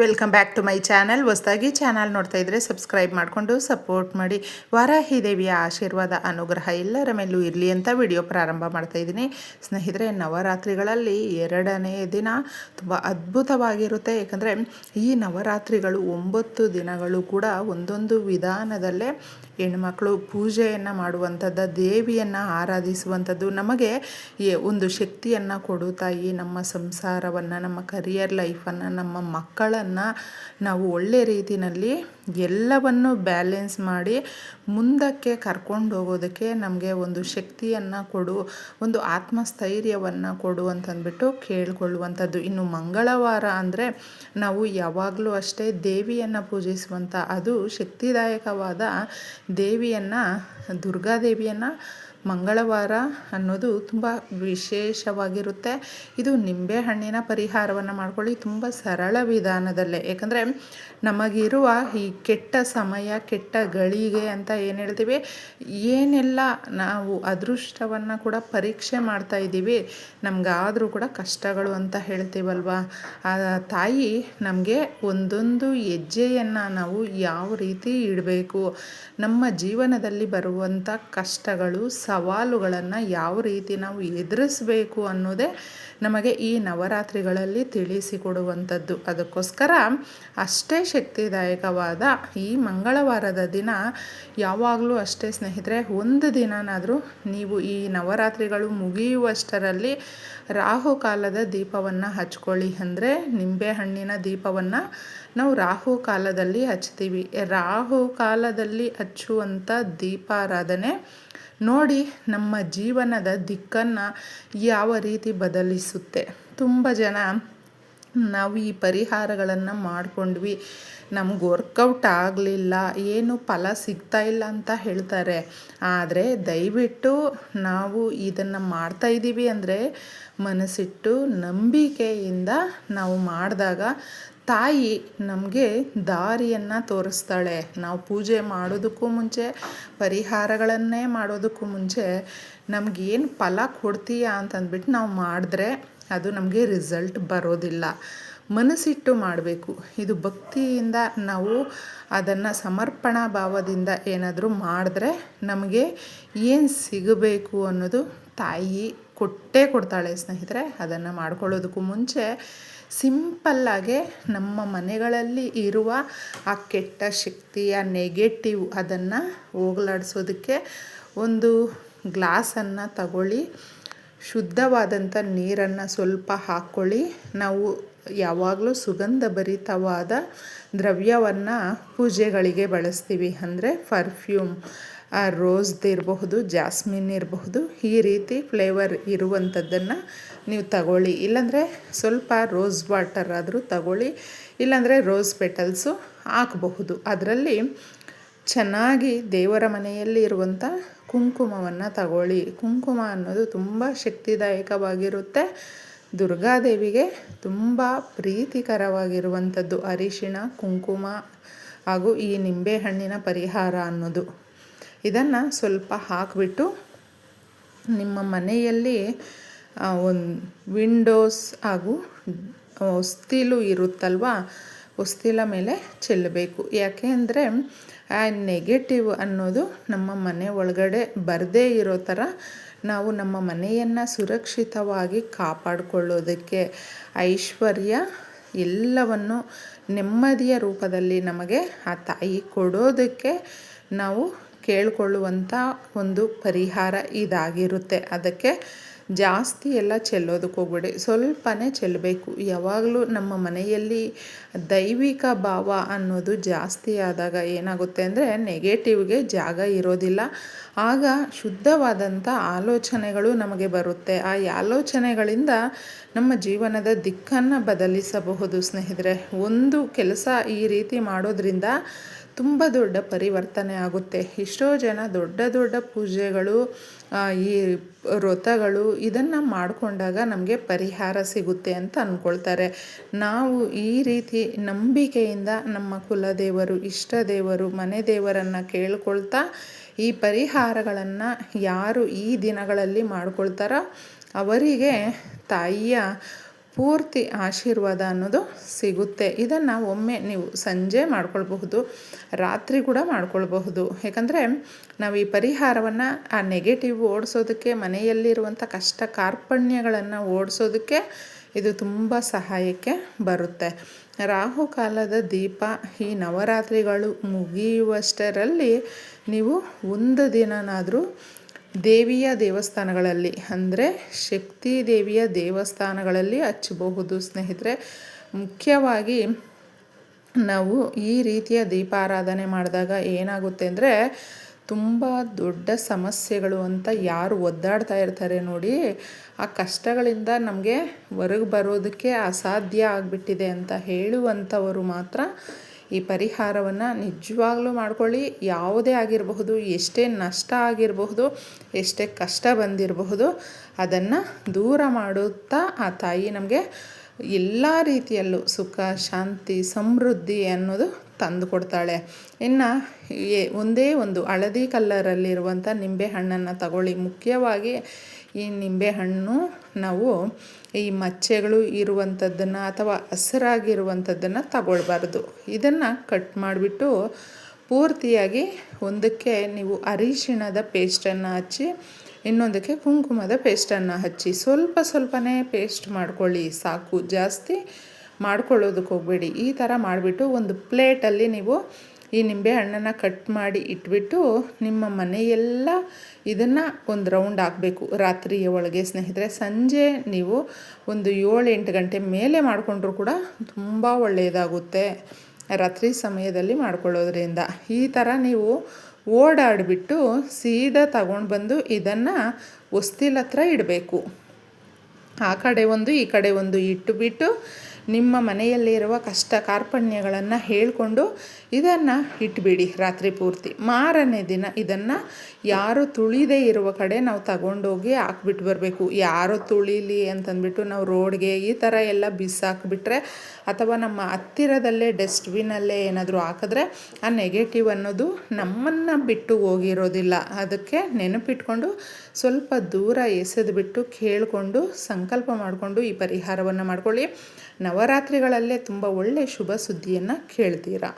Welcome back to my channel ಹೊಸದಾಗಿ channel ನೋಡ್ತಾ ಇದ್ದರೆ ಸಬ್ಸ್ಕ್ರೈಬ್ ಮಾಡಿಕೊಂಡು ಸಪೋರ್ಟ್ ಮಾಡಿ. ವಾರಾಹಿ ದೇವಿಯ ಆಶೀರ್ವಾದ, ಅನುಗ್ರಹ ಎಲ್ಲರ ಮೇಲೂ ಇರಲಿ ಅಂತ ವಿಡಿಯೋ ಪ್ರಾರಂಭ ಮಾಡ್ತಾ ಇದ್ದೀನಿ. ಸ್ನೇಹಿತರೆ, ನವರಾತ್ರಿಗಳಲ್ಲಿ ಎರಡನೇ ದಿನ ತುಂಬ ಅದ್ಭುತವಾಗಿರುತ್ತೆ. ಏಕೆಂದರೆ ಈ ನವರಾತ್ರಿಗಳು ಒಂಬತ್ತು ದಿನಗಳು ಕೂಡ ಒಂದೊಂದು ವಿಧಾನದಲ್ಲೇ ಹೆಣ್ಮಕ್ಳು ಪೂಜೆಯನ್ನು ಮಾಡುವಂಥದ್ದು, ದೇವಿಯನ್ನು ಆರಾಧಿಸುವಂಥದ್ದು ನಮಗೆ ಒಂದು ಶಕ್ತಿಯನ್ನು ಕೊಡು ತಾಯಿ. ನಮ್ಮ ಸಂಸಾರವನ್ನು, ನಮ್ಮ ಕರಿಯರ್ ಲೈಫನ್ನು ನಮ್ಮ ಮಕ್ಕಳನ್ನು ನಾವು ಒಳ್ಳೆ ರೀತಿಯಲ್ಲಿ ಎಲ್ಲವನ್ನು ಬ್ಯಾಲೆನ್ಸ್ ಮಾಡಿ ಮುಂದಕ್ಕೆ ಕರ್ಕೊಂಡು ಹೋಗೋದಕ್ಕೆ ನಮಗೆ ಒಂದು ಶಕ್ತಿಯನ್ನು ಕೊಡು, ಒಂದು ಆತ್ಮಸ್ಥೈರ್ಯವನ್ನು ಕೊಡು ಅಂತಂದ್ಬಿಟ್ಟು ಕೇಳಿಕೊಳ್ಳುವಂಥದ್ದು. ಇನ್ನು ಮಂಗಳವಾರ ಅಂದರೆ ನಾವು ಯಾವಾಗಲೂ ಅಷ್ಟೇ ದೇವಿಯನ್ನು ಪೂಜಿಸುವಂಥ, ಅದು ಶಕ್ತಿದಾಯಕವಾದ ದೇವಿಯನ್ನು, ದುರ್ಗಾದೇವಿಯನ್ನು ಮಂಗಳವಾರ ಅನ್ನೋದು ತುಂಬ ವಿಶೇಷವಾಗಿರುತ್ತೆ. ಇದು ನಿಂಬೆ ಹಣ್ಣಿನ ಪರಿಹಾರವನ್ನು ಮಾಡ್ಕೊಳ್ಳಿ. ತುಂಬ ಸರಳ ವಿಧಾನದಲ್ಲೇ. ಏಕೆಂದರೆ ನಮಗಿರುವ ಈ ಕೆಟ್ಟ ಸಮಯ, ಕೆಟ್ಟ ಗಳಿಗೆ ಅಂತ ಏನು ಹೇಳ್ತೀವಿ? ಏನೆಲ್ಲ ನಾವು ಅದೃಷ್ಟವನ್ನು ಕೂಡ ಪರೀಕ್ಷೆ ಮಾಡ್ತಾ ಇದ್ದೀವಿ, ನಮಗಾದರೂ ಕೂಡ ಕಷ್ಟಗಳು ಅಂತ ಹೇಳ್ತೀವಲ್ವಾ? ಆ ತಾಯಿ ನಮಗೆ ಒಂದೊಂದು ಹೆಜ್ಜೆಯನ್ನು ನಾವು ಯಾವ ರೀತಿ ಇಡಬೇಕು? ನಮ್ಮ ಜೀವನದಲ್ಲಿ ಬರುವಂಥ ಕಷ್ಟಗಳು ಸವಾಲುಗಳನ್ನು ಯಾವ ರೀತಿ ನಾವು ಎದುರಿಸಬೇಕು ಅನ್ನೋದೇ ನಮಗೆ ಈ ನವರಾತ್ರಿಗಳಲ್ಲಿ ತಿಳಿಸಿಕೊಡುವಂಥದ್ದು. ಅದಕ್ಕೋಸ್ಕರ ಅಷ್ಟೇ ಶಕ್ತಿದಾಯಕವಾದ ಈ ಮಂಗಳವಾರದ ದಿನ ಯಾವಾಗಲೂ ಅಷ್ಟೇ ಸ್ನೇಹಿತರೆ, ಒಂದು ದಿನನಾದರೂ ನೀವು ಈ ನವರಾತ್ರಿಗಳು ಮುಗಿಯುವಷ್ಟರಲ್ಲಿ ರಾಹುಕಾಲದ ದೀಪವನ್ನು ಹಚ್ಕೊಳ್ಳಿ. ಅಂದರೆ ನಿಂಬೆಹಣ್ಣಿನ ದೀಪವನ್ನು ನಾವು ರಾಹು ಕಾಲದಲ್ಲಿ ಹಚ್ತೀವಿ. ರಾಹು ಕಾಲದಲ್ಲಿ ಹಚ್ಚುವಂಥ ದೀಪಾರಾಧನೆ ನೋಡಿ ನಮ್ಮ ಜೀವನದ ದಿಕ್ಕನ್ನು ಯಾವ ರೀತಿ ಬದಲಿಸುತ್ತೆ. ತುಂಬ ಜನ ನಾವು ಈ ಪರಿಹಾರಗಳನ್ನು ಮಾಡಿಕೊಂಡ್ವಿ. ನಮ್ಗೆ ವರ್ಕೌಟ್ ಆಗಲಿಲ್ಲ, ಏನು ಫಲ ಸಿಗ್ತಾ ಇಲ್ಲ ಅಂತ ಹೇಳ್ತಾರೆ. ಆದರೆ ದಯವಿಟ್ಟು ನಾವು ಇದನ್ನು ಮಾಡ್ತಾಯಿದ್ದೀವಿ ಅಂದರೆ ಮನಸ್ಸಿಟ್ಟು ನಂಬಿಕೆಯಿಂದ ನಾವು ಮಾಡಿದಾಗ ತಾಯಿ ನಮಗೆ ದಾರಿಯನ್ನು ತೋರಿಸ್ತಾಳೆ. ನಾವು ಪೂಜೆ ಮಾಡೋದಕ್ಕೂ ಮುಂಚೆ, ಪರಿಹಾರಗಳನ್ನೇ ಮಾಡೋದಕ್ಕೂ ಮುಂಚೆ ನಮಗೇನು ಫಲ ಕೊಡ್ತೀಯಾ ಅಂತಂದ್ಬಿಟ್ಟು ನಾವು ಮಾಡಿದ್ರೆ ಅದು ನಮಗೆ ರಿಸಲ್ಟ್ ಬರೋದಿಲ್ಲ. ಮನಸ್ಸಿಟ್ಟು ಮಾಡಬೇಕು. ಇದು ಭಕ್ತಿಯಿಂದ ನಾವು ಅದನ್ನು ಸಮರ್ಪಣಾ ಭಾವದಿಂದ ಏನಾದರೂ ಮಾಡಿದ್ರೆ ನಮಗೆ ಏನು ಸಿಗಬೇಕು ಅನ್ನೋದು ತಾಯಿ ಕೊಟ್ಟೇ ಕೊಡ್ತಾಳೆ ಸ್ನೇಹಿತರೆ. ಅದನ್ನು ಮಾಡ್ಕೊಳ್ಳೋದಕ್ಕೂ ಮುಂಚೆ ಸಿಂಪಲ್ಲಾಗೆ ನಮ್ಮ ಮನೆಗಳಲ್ಲಿ ಇರುವ ಆ ಕೆಟ್ಟ ಶಕ್ತಿಯ ನೆಗೆಟಿವ್ ಅದನ್ನು ಹೋಗಲಾಡಿಸೋದಕ್ಕೆ ಒಂದು ಗ್ಲಾಸನ್ನು ತಗೊಳ್ಳಿ. ಶುದ್ಧವಾದಂಥ ನೀರನ್ನು ಸ್ವಲ್ಪ ಹಾಕ್ಕೊಳ್ಳಿ ನಾವು ಯಾವಾಗಲೂ ಸುಗಂಧಭರಿತವಾದ ದ್ರವ್ಯವನ್ನು ಪೂಜೆಗಳಿಗೆ ಬಳಸ್ತೀವಿ. ಅಂದರೆ ಪರ್ಫ್ಯೂಮ್ ರೋಸ್ದಿರಬಹುದು ಜಾಸ್ಮಿನ್ ಇರಬಹುದು ಈ ರೀತಿ ಫ್ಲೇವರ್ ಇರುವಂಥದ್ದನ್ನು ನೀವು ತಗೊಳ್ಳಿ. ಇಲ್ಲಾಂದರೆ ಸ್ವಲ್ಪ ರೋಸ್ ವಾಟರ್ ಆದರೂ ತಗೊಳ್ಳಿ. ಇಲ್ಲಾಂದರೆ ರೋಸ್ ಪೆಟಲ್ಸು ಹಾಕಬಹುದು. ಅದರಲ್ಲಿ ಚೆನ್ನಾಗಿ ದೇವರ ಮನೆಯಲ್ಲಿ ಇರುವಂಥ ಕುಂಕುಮವನ್ನು ತಗೊಳ್ಳಿ. ಕುಂಕುಮ ಅನ್ನೋದು ತುಂಬ ಶಕ್ತಿದಾಯಕವಾಗಿರುತ್ತೆ. ದುರ್ಗಾದೇವಿಗೆ ತುಂಬ ಪ್ರೀತಿಕರವಾಗಿರುವಂಥದ್ದು ಅರಿಶಿಣ, ಕುಂಕುಮ ಹಾಗೂ ಈ ನಿಂಬೆಹಣ್ಣಿನ ಪರಿಹಾರ ಅನ್ನೋದು. ಇದನ್ನು ಸ್ವಲ್ಪ ಹಾಕಿಬಿಟ್ಟು ನಿಮ್ಮ ಮನೆಯಲ್ಲಿ ಒಂದು ವಿಂಡೋಸ್ ಹಾಗೂ ಹೊಸ್ತಿಲು ಇರುತ್ತಲ್ವ? ಹೊಸ್ತಿಲ ಮೇಲೆ ಚೆಲ್ಲಬೇಕು. ಯಾಕೆ ಅಂದರೆ, ಆ ನೆಗೆಟಿವ್ ಅನ್ನೋದು ನಮ್ಮ ಮನೆ ಒಳಗಡೆ ಬರದೇ ಇರೋ ಥರ ನಾವು ನಮ್ಮ ಮನೆಯನ್ನು ಸುರಕ್ಷಿತವಾಗಿ ಕಾಪಾಡಿಕೊಳ್ಳೋದಕ್ಕೆ ಐಶ್ವರ್ಯ ಎಲ್ಲವನ್ನು ನೆಮ್ಮದಿಯ ರೂಪದಲ್ಲಿ ನಮಗೆ ಆ ತಾಯಿ ಕೊಡೋದಕ್ಕೆ ನಾವು ಕೇಳಿಕೊಳ್ಳುವಂಥ ಒಂದು ಪರಿಹಾರ ಇದಾಗಿರುತ್ತೆ. ಅದಕ್ಕೆ ಜಾಸ್ತಿ ಎಲ್ಲ ಚೆಲ್ಲೋದಕ್ಕೆ ಹೋಗ್ಬೇಡಿ. ಸ್ವಲ್ಪನೇ ಚೆಲ್ಲಬೇಕು. ಯಾವಾಗಲೂ ನಮ್ಮ ಮನೆಯಲ್ಲಿ ದೈವಿಕ ಭಾವ ಅನ್ನೋದು ಜಾಸ್ತಿ ಆದಾಗ ಏನಾಗುತ್ತೆ ಅಂದರೆ ನೆಗೆಟಿವ್ಗೆ ಜಾಗ ಇರೋದಿಲ್ಲ. ಆಗ ಶುದ್ಧವಾದಂಥ ಆಲೋಚನೆಗಳು ನಮಗೆ ಬರುತ್ತೆ. ಆ ಆಲೋಚನೆಗಳಿಂದ ನಮ್ಮ ಜೀವನದ ದಿಕ್ಕನ್ನು ಬದಲಿಸಬಹುದು ಸ್ನೇಹಿತರೆ. ಒಂದು ಕೆಲಸ ಈ ರೀತಿ ಮಾಡೋದ್ರಿಂದ ತುಂಬ ದೊಡ್ಡ ಪರಿವರ್ತನೆ ಆಗುತ್ತೆ. ಎಷ್ಟೋ ಜನ ದೊಡ್ಡ ದೊಡ್ಡ ಪೂಜೆಗಳು ಈ ವ್ರತಗಳು ಇದನ್ನು ಮಾಡಿಕೊಂಡಾಗ ನಮಗೆ ಪರಿಹಾರ ಸಿಗುತ್ತೆ ಅಂತ ಅಂದ್ಕೊಳ್ತಾರೆ ನಾವು ಈ ರೀತಿ ನಂಬಿಕೆಯಿಂದ ನಮ್ಮ ಕುಲದೇವರು, ಇಷ್ಟ ದೇವರು, ಮನೆ ದೇವರನ್ನು ಕೇಳ್ಕೊಳ್ತಾ ಈ ಪರಿಹಾರಗಳನ್ನು ಯಾರು ಈ ದಿನಗಳಲ್ಲಿ ಮಾಡ್ಕೊಳ್ತಾರೋ ಅವರಿಗೆ ತಾಯಿಯ ಪೂರ್ತಿ ಆಶೀರ್ವಾದ ಅನ್ನೋದು ಸಿಗುತ್ತೆ. ಇದನ್ನು ಒಮ್ಮೆ ನೀವು ಸಂಜೆ ಮಾಡ್ಕೊಳ್ಬಹುದು, ರಾತ್ರಿ ಕೂಡ ಮಾಡ್ಕೊಳ್ಬಹುದು. ಯಾಕಂದರೆ ನಾವು ಈ ಪರಿಹಾರವನ್ನು ಆ ನೆಗೆಟಿವ್ ಓಡಿಸೋದಕ್ಕೆ ಮನೆಯಲ್ಲಿರುವಂಥ ಕಷ್ಟ ಕಾರ್ಪಣ್ಯಗಳನ್ನು ಓಡಿಸೋದಕ್ಕೆ ಇದು ತುಂಬ ಸಹಾಯಕ್ಕೆ ಬರುತ್ತೆ. ರಾಹುಕಾಲದ ದೀಪ, ಈ ನವರಾತ್ರಿಗಳು ಮುಗಿಯುವಷ್ಟರಲ್ಲಿ ನೀವು ಒಂದು ದಿನನಾದರೂ ದೇವಿಯ ದೇವಸ್ಥಾನಗಳಲ್ಲಿ, ಅಂದರೆ ಶಕ್ತಿ ದೇವಿಯ ದೇವಸ್ಥಾನಗಳಲ್ಲಿ ಹಚ್ಚಬಹುದು. ಸ್ನೇಹಿತರೆ, ಮುಖ್ಯವಾಗಿ ನಾವು ಈ ರೀತಿಯ ದೀಪಾರಾಧನೆ ಮಾಡಿದಾಗ ಏನಾಗುತ್ತೆ ಅಂದರೆ ತುಂಬ ದೊಡ್ಡ ಸಮಸ್ಯೆಗಳು ಅಂತ ಯಾರು ಒದ್ದಾಡ್ತಾ ಇರ್ತಾರೆ ನೋಡಿ. ಆ ಕಷ್ಟಗಳಿಂದ ನಮಗೆ ಹೊರಗೆ ಬರೋದಕ್ಕೆ ಅಸಾಧ್ಯ ಆಗಿಬಿಟ್ಟಿದೆ ಅಂತ ಹೇಳುವಂಥವರು ಮಾತ್ರ ಈ ಪರಿಹಾರವನ್ನು ನಿಜವಾಗ್ಲೂ ಮಾಡ್ಕೊಳ್ಳಿ. ಯಾವುದೇ ಆಗಿರಬಹುದು, ಎಷ್ಟೇ ನಷ್ಟ ಆಗಿರಬಹುದು, ಎಷ್ಟೇ ಕಷ್ಟ ಬಂದಿರಬಹುದು, ಅದನ್ನು ದೂರ ಮಾಡುತ್ತಾ ಆ ತಾಯಿ ನಮಗೆ ಎಲ್ಲ ರೀತಿಯಲ್ಲೂ ಸುಖ, ಶಾಂತಿ, ಸಮೃದ್ಧಿ ಅನ್ನೋದು ತಂದು ಕೊಡ್ತಾಳೆ. ಇನ್ನು ಒಂದೇ ಒಂದು ಹಳದಿ ಕಲ್ಲರಲ್ಲಿರುವಂಥ ನಿಂಬೆ ಹಣ್ಣನ್ನು ತಗೊಳ್ಳಿ. ಮುಖ್ಯವಾಗಿ ಈ ನಿಂಬೆಹಣ್ಣು ನಾವು ಈ ಮಚ್ಚೆಗಳು ಇರುವಂಥದ್ದನ್ನು ಅಥವಾ ಹಸಿರಾಗಿರುವಂಥದ್ದನ್ನು ತಗೊಳ್ಬಾರ್ದು. ಇದನ್ನು ಕಟ್ ಮಾಡಿಬಿಟ್ಟು ಪೂರ್ತಿಯಾಗಿ ಒಂದಕ್ಕೆ ನೀವು ಅರಿಶಿಣದ ಪೇಸ್ಟನ್ನು ಹಚ್ಚಿ ಇನ್ನೊಂದಕ್ಕೆ ಕುಂಕುಮದ ಪೇಸ್ಟನ್ನು ಹಚ್ಚಿ. ಸ್ವಲ್ಪ ಸ್ವಲ್ಪನೇ ಪೇಸ್ಟ್ ಮಾಡ್ಕೊಳ್ಳಿ. ಸಾಕು. ಜಾಸ್ತಿ ಮಾಡ್ಕೊಳ್ಳೋದಕ್ಕೆ ಹೋಗಬೇಡಿ. ಈ ಥರ ಮಾಡಿಬಿಟ್ಟು ಒಂದು ಪ್ಲೇಟಲ್ಲಿ ನೀವು ಈ ನಿಂಬೆ ಹಣ್ಣನ್ನು ಕಟ್ ಮಾಡಿ ಇಟ್ಬಿಟ್ಟು ನಿಮ್ಮ ಮನೆಯೆಲ್ಲ ಇದನ್ನು ಒಂದು ರೌಂಡ್ ಹಾಕಬೇಕು. ರಾತ್ರಿಯ ಒಳಗೆ ಸ್ನೇಹಿತರೆ, ಸಂಜೆ ನೀವು ಒಂದು ಏಳು ಎಂಟು ಗಂಟೆ ಮೇಲೆ ಮಾಡಿಕೊಂಡ್ರೂ ಕೂಡ ತುಂಬ ಒಳ್ಳೆಯದಾಗುತ್ತೆ. ರಾತ್ರಿ ಸಮಯದಲ್ಲಿ ಮಾಡ್ಕೊಳ್ಳೋದ್ರಿಂದ. ಈ ಥರ ನೀವು ಓಡಾಡಿಬಿಟ್ಟು ಸೀದಾ ತಗೊಂಡು ಬಂದು ಇದನ್ನು ಹೊಸ್ತಿಲ ಹತ್ರ ಇಡಬೇಕು. ಆ ಕಡೆ ಒಂದು, ಈ ಕಡೆ ಒಂದು ಇಟ್ಟುಬಿಟ್ಟು ನಿಮ್ಮ ಮನೆಯಲ್ಲಿರುವ ಕಷ್ಟ ಕಾರ್ಪಣ್ಯಗಳನ್ನು ಹೇಳಿಕೊಂಡು ಇದನ್ನು ಇಟ್ಬಿಡಿ ರಾತ್ರಿ ಪೂರ್ತಿ. ಮಾರನೇ ದಿನ ಇದನ್ನು ಯಾರು ತುಳಿದೇ ಇರುವ ಕಡೆ ನಾವು ತಗೊಂಡೋಗಿ ಹಾಕ್ಬಿಟ್ಟು ಬರಬೇಕು. ಯಾರು ತುಳಿಲಿ ಅಂತಂದ್ಬಿಟ್ಟು ನಾವು ರೋಡ್ಗೆ ಈ ಥರ ಎಲ್ಲ ಬಿಸಾಕ್ಬಿಟ್ರೆ ಅಥವಾ ನಮ್ಮ ಹತ್ತಿರದಲ್ಲೇ ಡಸ್ಟ್ಬಿನಲ್ಲೇ ಏನಾದರೂ ಹಾಕಿದ್ರೆ ಆ ನೆಗೆಟಿವ್ ಅನ್ನೋದು ನಮ್ಮನ್ನು ಬಿಟ್ಟು ಹೋಗಿರೋದಿಲ್ಲ. ಅದಕ್ಕೆ ನೆನಪಿಟ್ಕೊಂಡು ಸ್ವಲ್ಪ ದೂರ ಎಸೆದುಬಿಟ್ಟು ಕೇಳಿಕೊಂಡು ಸಂಕಲ್ಪ ಮಾಡಿಕೊಂಡು ಈ ಪರಿಹಾರವನ್ನು ಮಾಡ್ಕೊಳ್ಳಿ. ನವರಾತ್ರಿಗಳಲ್ಲೇ ತುಂಬ ಒಳ್ಳೆಯ ಶುಭ ಸುದ್ದಿಯನ್ನು ಕೇಳ್ತೀರಾ?